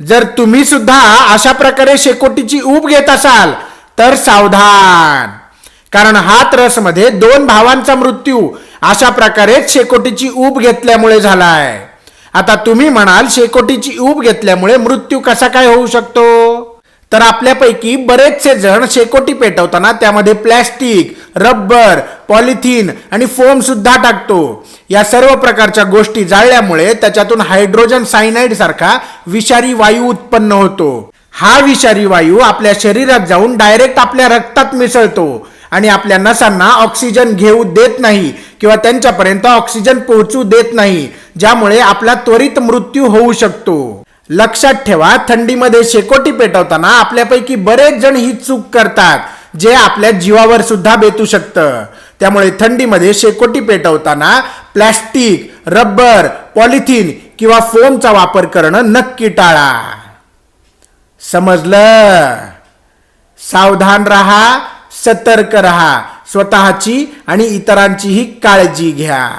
जर तुम्ही सुद्धा अशा प्रकारे शेकोटीची ऊब घेत असाल तर सावधान. कारण हातरसमध्ये दोन भावांचा मृत्यू अशा प्रकारेच शेकोटीची ऊब घेतल्यामुळे झालाय. आता तुम्ही म्हणाल शेकोटीची ऊब घेतल्यामुळे मृत्यू कसा काय होऊ शकतो? तर आपल्यापैकी बरेचसे जण शेकोटी पेटवताना त्यामध्ये प्लॅस्टिक रब्बर पॉलिथिन आणि फोम सुद्धा टाकतो. या सर्व प्रकारच्या गोष्टी जाळल्यामुळे त्याच्यातून हायड्रोजन सायनाइड सारखा विषारी वायू उत्पन्न होतो. हा विषारी वायू आपल्या शरीरात जाऊन डायरेक्ट आपल्या रक्तात मिसळतो आणि आपल्या नसांना ऑक्सिजन घेऊ देत नाही किंवा त्यांच्यापर्यंत ऑक्सिजन पोहोचू देत नाही ज्यामुळे आपला त्वरित मृत्यू होऊ शकतो. लक्षात ठेवा थंडीमध्ये शेकोटी पेटवताना आपल्यापैकी बरेच जण ही चूक करतात जे आपल्या जीवावर सुद्धा बेतू शकतं. त्यामुळे थंडीमध्ये शेकोटी पेटवताना प्लॅस्टिक रबर पॉलिथिन किंवा फोमचा वापर करणं नक्की टाळा. समजलं? सावधान रहा सतर्क रहा स्वतःची आणि इतरांचीही काळजी घ्या.